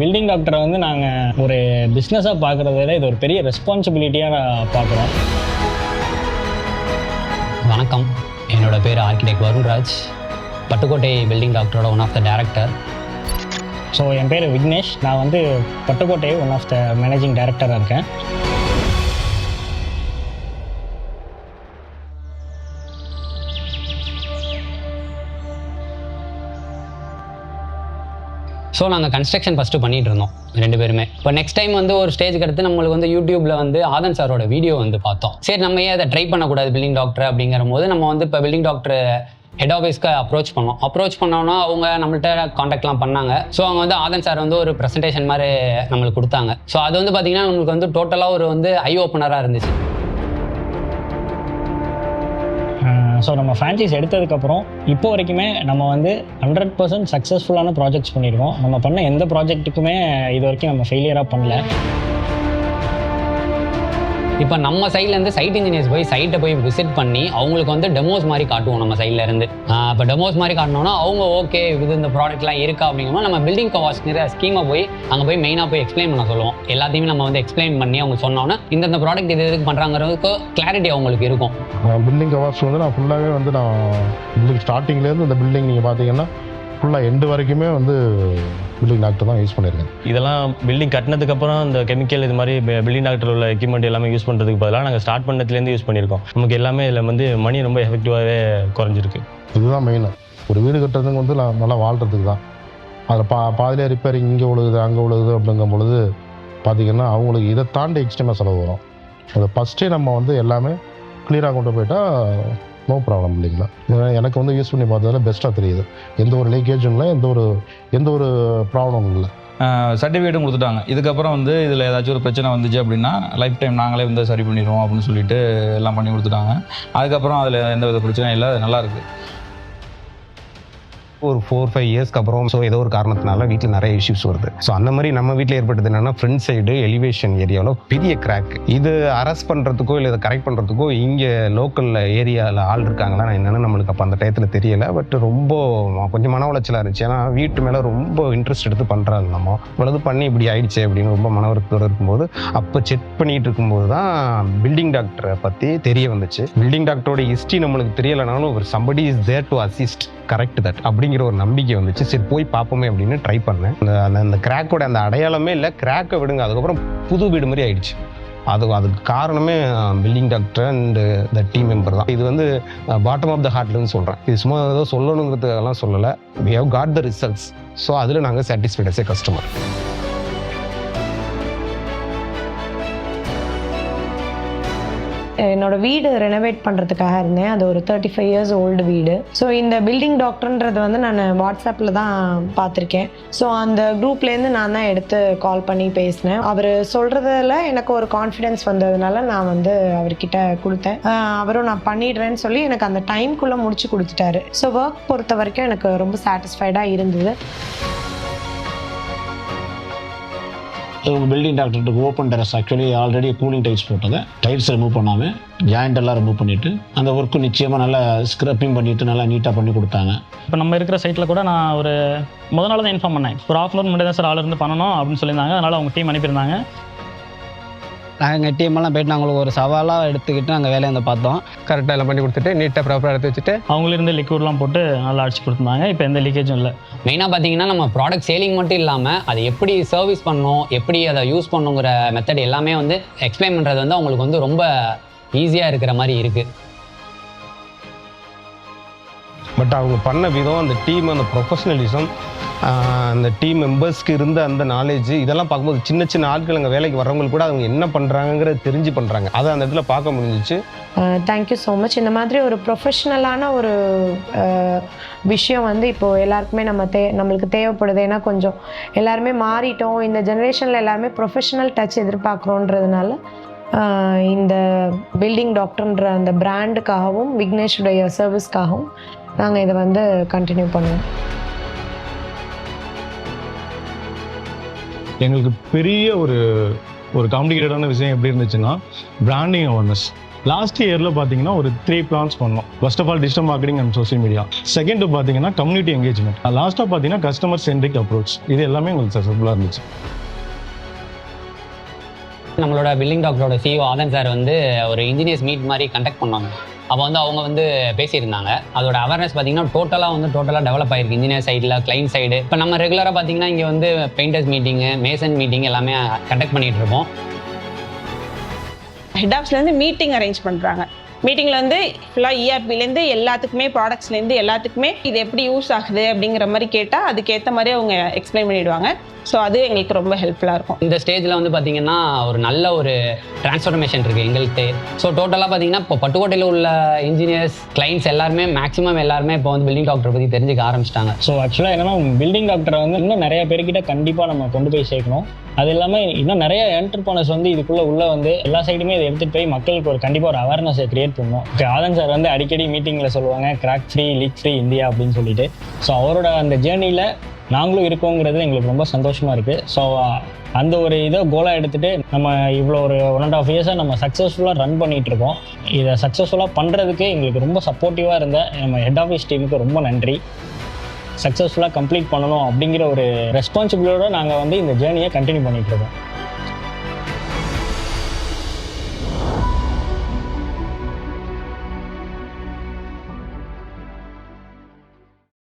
Building டாக்டரை வந்து நாங்கள் ஒரு பிஸ்னஸாக பார்க்குறத விட இது ஒரு பெரிய ரெஸ்பான்சிபிலிட்டியாக பார்க்குறோம் வணக்கம். என்னோட பேர் ஆர்கிடெக்ட் வருண்ராஜ். பட்டுக்கோட்டை பில்டிங் டாக்டரோட one of the director so என் பேர் விக்னேஷ். நான் வந்து Pattukkottai one of the managing டைரக்டராக இருக்கேன். ஸோ நாங்கள் கன்ஸ்ட்ரக்ஷன் ஃபஸ்ட்டு பண்ணிகிட்டு இருந்தோம் ரெண்டு பேருமே. இப்போ நெக்ஸ்ட் டைம் வந்து ஒரு ஸ்டேஜ்க்கு அடுத்து நம்மளுக்கு வந்து யூடியூப்ல வந்து ஆதன் சாரோட வீடியோ வந்து பார்த்தோம். சரி நம்ம ஏன் அதை ட்ரை பண்ணக்கூடாது பில்டிங் டாக்டர் அப்படிங்கிற போது நம்ம வந்து இப்போ பில்டிங் டாக்டர் ஹெட் ஆஃபீஸ்க்கு அப்ரோச் பண்ணோம். அப்ரோச் பண்ணோன்னா அவங்க நம்மள்ட்ட காண்டாக்ட்லாம் பண்ணாங்க. ஸோ அவங்க வந்து ஆதன் சார் வந்து ஒரு ப்ரெசன்டேஷன் மாதிரி நம்மளுக்கு கொடுத்தாங்க. ஸோ அது வந்து பார்த்தீங்கன்னா நம்மளுக்கு வந்து டோட்டலாக ஒரு வந்து ஐ ஓப்பனராக இருந்துச்சு. ஸோ நம்ம ஃப்ரான்ச்சைஸ் எடுத்ததுக்கப்புறம் இப்போ வரைக்குமே நம்ம வந்து ஹண்ட்ரட் பர்சன்ட் சக்ஸஸ்ஃபுல்லான ப்ராஜெக்ட்ஸ் பண்ணியிருக்கோம் நம்ம பண்ண எந்த ப்ராஜெக்ட்டுக்குமே இது வரைக்கும் நம்ம ஃபெயிலியராக பண்ணல. இப்போ நம்ம சைட்லேருந்து சைட் இன்ஜினியர்ஸ் போய் சைட்டை போய் விசிட் பண்ணி அவங்களுக்கு வந்து டெமோஸ் மாதிரி காட்டுவோம் நம்ம சைட்லேருந்து இப்போ டெமோஸ் மாதிரி காட்டினோன்னா அவங்க ஓகே இது இந்த ப்ராடக்ட்லாம் இருக்கா அப்படிங்கிறோம் நம்ம பில்டிங் கவாஸ்ங்கிற ஸ்கீமை போய் அங்கே போய் மெயினாக போய் எக்ஸ்பிளைன் பண்ண சொல்லுவோம். எல்லாத்தையுமே நம்ம வந்து எக்ஸ்பிளைன் பண்ணி அவங்க சொன்னோன்னா இந்தந்த ப்ராடக்ட் இது எதுக்கு பண்ணுறாங்கிறதுக்கு கிளாரிட்டி அவங்களுக்கு இருக்கும். பில்டிங் கவாஸ் வந்து நான் ஃபுல்லாகவே வந்து நான் பில்டிங் ஸ்டார்டிங்லேருந்து இந்த பில்டிங் நீங்கள் பார்த்தீங்கன்னா ஃபுல்லாக எண்டு வரைக்குமே வந்து பில்டிங் டாக்டர் தான் யூஸ் பண்ணியிருக்கேன். இதெல்லாம் பில்டிங் கட்டினதுக்கப்புறம் இந்த கெமிக்கல் இது மாதிரி பில்டிங் டாக்டர் உள்ள எக்யூப்மெண்ட் எல்லாமே யூஸ் பண்ணுறதுக்கு பதிலாக நாங்கள் ஸ்டார்ட் பண்ணதுலேருந்து யூஸ் பண்ணியிருக்கோம். நமக்கு எல்லாமே இதில் வந்து மணி ரொம்ப எஃபெக்டிவாகவே குறைஞ்சிருக்கு. இதுதான் மெயின் ஒரு வீடு கட்டுறதுக்கு வந்து நல்லா வாழ்கிறதுக்கு தான். அதில் பா பாதிலே ரிப்பேரிங் இங்கே விழுகுது அங்கே விழுகுது அப்படிங்கும் பொழுது பார்த்தீங்கன்னா அவங்களுக்கு இதை தாண்டி எக்ஸ்ட்ரீமாக செலவு வரும். அதை ஃபஸ்ட்டே நம்ம வந்து எல்லாமே கிளியராக கொண்டு போயிட்டா நோ ப்ராப்ளம் இல்லைங்களா? எனக்கு வந்து யூஸ் பண்ணி பார்த்ததில் பெஸ்ட்டாக தெரியுது. எந்த ஒரு லீக்கேஜும் இல்லை எந்த ஒரு எந்த ஒரு ப்ராப்ளமும் இல்லை. சர்டிஃபிகேட்டும் கொடுத்துட்டாங்க. இதுக்கப்புறம் வந்து இதில் ஏதாச்சும் ஒரு பிரச்சனை வந்துச்சு அப்படின்னா லைஃப் டைம் நாங்களே வந்து சரி பண்ணிடுவோம் அப்படின்னு சொல்லிட்டு எல்லாம் பண்ணி கொடுத்துட்டாங்க. அதுக்கப்புறம் அதில் எந்த வித பிரச்சனையும் இல்லை அது நல்லாயிருக்கு ஒரு ஃபோர் ஃபைவ் இயர்ஸ்க்கு அப்புறம் ஸோ ஏதோ ஒரு காரணத்தினால வீட்டில் நிறைய இஷ்யூஸ் வருது. ஸோ அந்த மாதிரி நம்ம வீட்டில் ஏற்பட்டது என்னன்னா ஃப்ரண்ட் சைடு எலிவேஷன் ஏரியாவில் பெரிய கிராக் இது அரெஸ்ட் பண்ணுறதுக்கோ இல்லை இதை கரெக்ட் பண்ணுறதுக்கோ இங்கே லோக்கலில் ஏரியாவில் ஆள் இருக்காங்களா என்னென்னு நம்மளுக்கு அப்போ அந்த டயத்தில் தெரியல. பட் ரொம்ப கொஞ்சம் மன உளைச்சலாக இருந்துச்சு. ஏன்னா வீட்டு மேலே ரொம்ப இன்ட்ரெஸ்ட் எடுத்து பண்ணுறாங்க நம்ம. இவ்வளவு பண்ணி இப்படி ஆயிடுச்சு அப்படின்னு ரொம்ப மன வருத்தத்தோடு இருக்கும்போது அப்போ செக் பண்ணிட்டு இருக்கும்போது தான் பில்டிங் டாக்டரை பற்றி தெரிய வந்துச்சு. பில்டிங் டாக்டரோட ஹிஸ்ட்ரி நம்மளுக்கு தெரியலைனாலும் ஒரு somebody is there to assist correct that அப்படி அப்படிங்கிற ஒரு நம்பிக்கை வந்துச்சு. சரி போய் பார்ப்போமே அப்படின்னு ட்ரை பண்ணேன். அந்த அந்த கிராக்கோட அந்த அடையாளமே இல்லை. கிராக்கை விடுங்க. அதுக்கப்புறம் புது வீடு மாதிரி ஆயிடுச்சு. அது அதுக்கு காரணமே building doctor and the team member தான். இது வந்து பாட்டம் ஆஃப் த ஹார்ட்லன்னு சொல்கிறேன் இது சும்மா ஏதோ சொல்லணுங்கிறதுக்கெல்லாம் சொல்லலை. We have got the results so அதில் நாங்கள் சாட்டிஸ்ஃபைட் ஏ கஸ்டமர் என்னோட வீடு ரெனோவேட் பண்ணுறதுக்காக இருந்தேன். அது ஒரு தேர்ட்டி ஃபைவ் இயர்ஸ் ஓல்டு வீடு. ஸோ இந்த பில்டிங் டாக்டர்ன்றது வந்து நான் வாட்ஸ்அப்பில் தான் பார்த்துருக்கேன். ஸோ அந்த குரூப்லேருந்து நான் தான் எடுத்து கால் பண்ணி பேசினேன். அவர் சொல்கிறதுல எனக்கு ஒரு கான்ஃபிடென்ஸ் வந்ததுனால நான் வந்து அவர்கிட்ட கொடுத்தேன். அவரும் நான் பண்ணிடுறேன்னு சொல்லி எனக்கு அந்த டைம்குள்ளே முடிச்சு கொடுத்துட்டாரு. ஸோ ஒர்க் பொறுத்த வரைக்கும் எனக்கு ரொம்ப சாட்டிஸ்ஃபைடாக இருந்தது. இவங்க பில்டிங் டாக்டருக்கு open terrace actually already cooling tiles போட்டதை டைல்ஸ் ரிமூவ் பண்ணாமல் ஜாயிண்ட் எல்லாம் ரிமூவ் பண்ணிவிட்டு அந்த ஒர்க்கு நிச்சயமாக நல்லா ஸ்க்ரப்பிங் பண்ணிவிட்டு நல்லா நீட்டாக பண்ணி கொடுத்தாங்க. இப்போ நம்ம இருக்கிற சைட்டில் கூட நான் ஒரு முத நாள் தான் இன்ஃபார்ம் பண்ணேன். ஒரு ஆஃப் அன் முன்னாடி தான் சார் ஆள் இருந்து பண்ணணும் அப்படின்னு சொல்லியிருந்தாங்க. அதனால் அவங்க டீம் அனுப்பியிருந்தாங்க. நாங்கள் டீமெல்லாம் போயிட்டு நாங்களுக்கு ஒரு சவாலாக எடுத்துக்கிட்டு நாங்கள் வேலையை வந்து பார்த்தோம். கரெக்டாக எல்லாம் பண்ணி கொடுத்துட்டு நீட்டாக ப்ராப்பராக எடுத்து வச்சுட்டு அவங்களிருந்து லிக்விட்லாம் போட்டு நல்லா அடிச்சு கொடுத்துருந்தாங்க. இப்போ எந்த லீக்கேஜும் இல்லை. மெயினாக பார்த்தீங்கன்னா நம்ம ப்ராடக்ட் சேலிங் மட்டும் இல்லாமல் அதை எப்படி சர்வீஸ் பண்ணணும் எப்படி அதை யூஸ் பண்ணுங்கிற மெத்தட் எல்லாமே வந்து எக்ஸ்பிளைன் பண்ணுறது வந்து அவங்களுக்கு வந்து ரொம்ப ஈஸியாக இருக்கிற மாதிரி இருக்குது பட் அவங்க பண்ண விதம் அந்த டீம் அந்த ப்ரொஃபஷனலிசம் அந்த டீம் மெம்பர்ஸ்க்கு இருந்த அந்த நாலேஜ் இதெல்லாம் பார்க்கும்போது சின்ன சின்ன ஆட்கள் அங்கே வேலைக்கு வரவங்களுக்கு கூட அவங்க என்ன பண்ணுறாங்கிறத தெரிஞ்சு பண்ணுறாங்க அதை அந்த இடத்துல பார்க்க முடிஞ்சிச்சு. தேங்க்யூ ஸோ மச் இந்த மாதிரி ஒரு ப்ரொஃபஷ்னலான ஒரு விஷயம் வந்து இப்போது எல்லாருக்குமே நம்ம தே நம்மளுக்கு தேவைப்படுது. ஏன்னா கொஞ்சம் எல்லாருமே மாறிட்டோம். இந்த ஜெனரேஷனில் எல்லாருமே ப்ரொஃபஷனல் டச் எதிர்பார்க்குறோன்றதுனால இந்த பில்டிங் டாக்டர்ன்ற அந்த பிராண்டுக்காகவும் விக்னேஷுடைய சர்வீஸ்க்காகவும் நாங்கள் இதை வந்து கண்டினியூ பண்ணுவோம். எங்களுக்கு பெரிய ஒரு ஒரு காம்ப்ளிகேட்டடான விஷயம் எப்படி இருந்துச்சுன்னா பிராண்டிங் அவேர்னஸ் லாஸ்ட் இயரில் பார்த்தீங்கன்னா ஒரு த்ரீ பிளான்ஸ் பண்ணோம். First of all digital marketing and social media second பார்த்தீங்கன்னா கம்யூனிட்டி எங்கேஜ்மெண்ட் லாஸ்ட்டாக பார்த்தீங்கன்னா கஸ்டமர் சென்ட்ரிக் அப்ரோச் இது எல்லாமே உங்களுக்கு சக்ஸஸ்ஃபுல்லாக இருந்துச்சு. நம்மளோட பில்டிங் டாக்டரோட சிஇஓ ஆதன் சார் வந்து ஒரு இன்ஜினியர்ஸ் மீட் மாதிரி கண்டக்ட் பண்ணாங்க. அப்போ வந்து அவங்க வந்து பேசியிருந்தாங்க. அதோட அவேர்னஸ் பார்த்தீங்கன்னா டோட்டலாக வந்து டோட்டலாக டெவலப் ஆயிருக்கு. இன்ஜினியர் சைடில் கிளைண்ட் சைடு இப்போ நம்ம ரெகுலராக பார்த்தீங்கன்னா இங்கே வந்து பெயிண்டர்ஸ் மீட்டிங்கு மேசன் மீட்டிங் எல்லாமே கண்டக்ட் பண்ணிகிட்டு இருப்போம் ஹெட் ஆஃப்ஸ்லேருந்து மீட்டிங் அரேஞ்ச் பண்ணுறாங்க மீட்டிங்கில் வந்து ஃபுல்லாக இஆர்பிலேருந்து எல்லாத்துக்குமே ப்ராடக்ட்ஸ்லேருந்து எல்லாத்துக்குமே இது எப்படி யூஸ் ஆகுது அப்படிங்கிற மாதிரி கேட்டால் அதுக்கேற்ற மாதிரி அவங்க எக்ஸ்பிளைன் பண்ணிடுவாங்க. ஸோ அது எங்களுக்கு ரொம்ப ஹெல்ப்ஃபுல்லாக இருக்கும். இந்த ஸ்டேஜில் வந்து பார்த்தீங்கன்னா ஒரு நல்ல ஒரு டிரான்ஸ்ஃபர்மேஷன் இருக்குது எங்கள்கிட்ட. ஸோ டோட்டலாக பார்த்தீங்கன்னா இப்போ பட்டுக்கோட்டையில் உள்ள இன்ஜினியர்ஸ் கிளைண்ட்ஸ் எல்லாருமே மேக்ஸிமம் எல்லாருமே இப்போ வந்து பில்டிங் டாக்டர் பற்றி தெரிஞ்சுக்க ஆரம்பிச்சிட்டாங்க. ஸோ ஆக்சுவலாக என்னன்னா பில்டிங் டாக்டரை வந்து இன்னும் நிறைய பேர்கிட்ட கண்டிப்பாக நம்ம கொண்டு போய் சேர்க்கணும். அது இல்லாமல் இன்னும் நிறைய என்டர்பிரனர்ஸ் வந்து இதுக்குள்ளே உள்ளே வந்து எல்லா சைடுமே இதை எடுத்துகிட்டு போய் மக்களுக்கு ஒரு கண்டிப்பாக ஒரு அவேர்னஸை கிரியேட் பண்ணும். ஓகே ஆதன் சார் வந்து அடிக்கடி மீட்டிங்கில் சொல்லுவாங்க crack free leak free India அப்படின்னு சொல்லிட்டு. ஸோ அவரோட அந்த ஜேர்னியில் நாங்களும் இருக்கோங்கிறது எங்களுக்கு ரொம்ப சந்தோஷமாக இருக்குது ஸோ அந்த ஒரு இதை கோலாக எடுத்துகிட்டு நம்ம இவ்வளோ ஒரு ஒன் அண்ட் ஆஃப் இயர்ஸாக நம்ம சக்ஸஸ்ஃபுல்லாக ரன் பண்ணிகிட்டு இருக்கோம். இதை சக்ஸஸ்ஃபுல்லாக பண்ணுறதுக்கு எங்களுக்கு ரொம்ப சப்போர்ட்டிவாக இருந்த நம்ம ஹெட் ஆஃபீஸ் டீமுக்கு ரொம்ப நன்றி. சக்ஸஸ்ஃபுல்லாக கம்ப்ளீட் பண்ணணும் அப்படிங்கிற ஒரு ரெஸ்பான்சிபிலியோட நாங்கள் வந்து இந்த ஜேர்னியை கண்டினியூ பண்ணிகிட்டு இருக்கோம்.